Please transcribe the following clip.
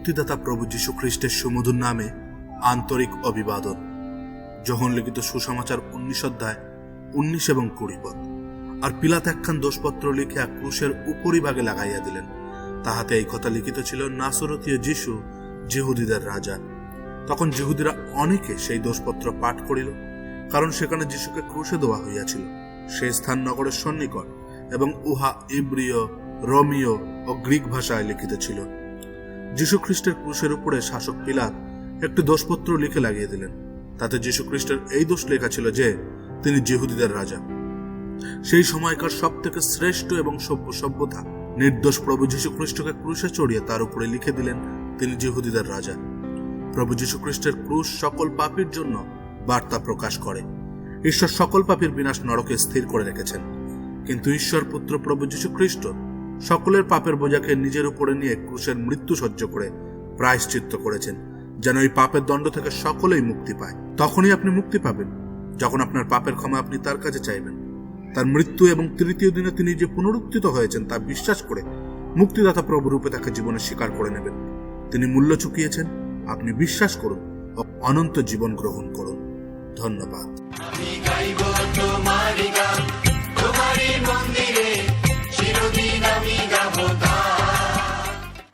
মুক্তিদাতা প্রভু যীশু খ্রিস্টের সুমধুর নামে আন্তরিক অভিবাদন। যখন লিখিত সুসমাচার উনিশ অধ্যায়, উনিশ এবং কুড়ি পদ। আর পিলাত একখান দোষপত্র লিখিয়া ক্রুশের উপরিভাগে লাগাইয়া দিলেন। তাহাতে এই কথা লিখিত ছিল, নাসরতীয় যিশু জিহুদিদের রাজা। তখন জিহুদিরা অনেকে সেই দোষপত্র পাঠ করিল, কারণ সেখানে যিশুকে ক্রুশে দেওয়া হইয়াছিল। সেই স্থান নগরের সন্নিকট এবং উহা ইব্রিয় রোমিও ও গ্রিক ভাষায় লিখিত ছিল। যীশু খ্রিস্টের ক্রুশের উপরে শাসক পিলাত একটি দোষপত্র লিখে লাগিয়ে দিলেন। তাতে যীশু খ্রিস্টের এই দোষ লেখা ছিল যে, তিনি জিহুদিদের রাজা। সেই সময়কার সব থেকে শ্রেষ্ঠ এবং সভ্য সভ্যতা, নির্দোষ প্রভু যীশু খ্রিস্টকে ক্রুশে চড়িয়ে তার উপরে লিখে দিলেন, তিনি জিহুদিদের রাজা। প্রভু যীশু খ্রিস্টের ক্রুশ সকল পাপীর জন্য বার্তা প্রকাশ করে। ঈশ্বর সকল পাপীর বিনাশ নরকে স্থির করে রেখেছেন। কিন্তু ঈশ্বর পুত্র প্রভু যীশু খ্রিস্ট সকলের পাপের বোঝাকে নিজের উপরে নিয়ে ক্রুশের মৃত্যু সহ্য করে প্রায়শ্চিত্ত করেছেন, যেন এই পাপের দণ্ড থেকে সকলেই মুক্তি পায়। তখনই আপনি মুক্তি পাবেন, যখন আপনার পাপের ক্ষমা আপনি তার কাছে চাইবেন। তার মৃত্যু এবং তৃতীয় দিনে তিনি যে পুনরুত্থিত হয়েছেন তা বিশ্বাস করে মুক্তিদাতা প্রভু রূপে তাকে জীবনে স্বীকার করে নেবেন। তিনি মূল্য চুকিয়েছেন, আপনি বিশ্বাস করুন অনন্ত জীবন গ্রহণ করুন। ধন্যবাদ।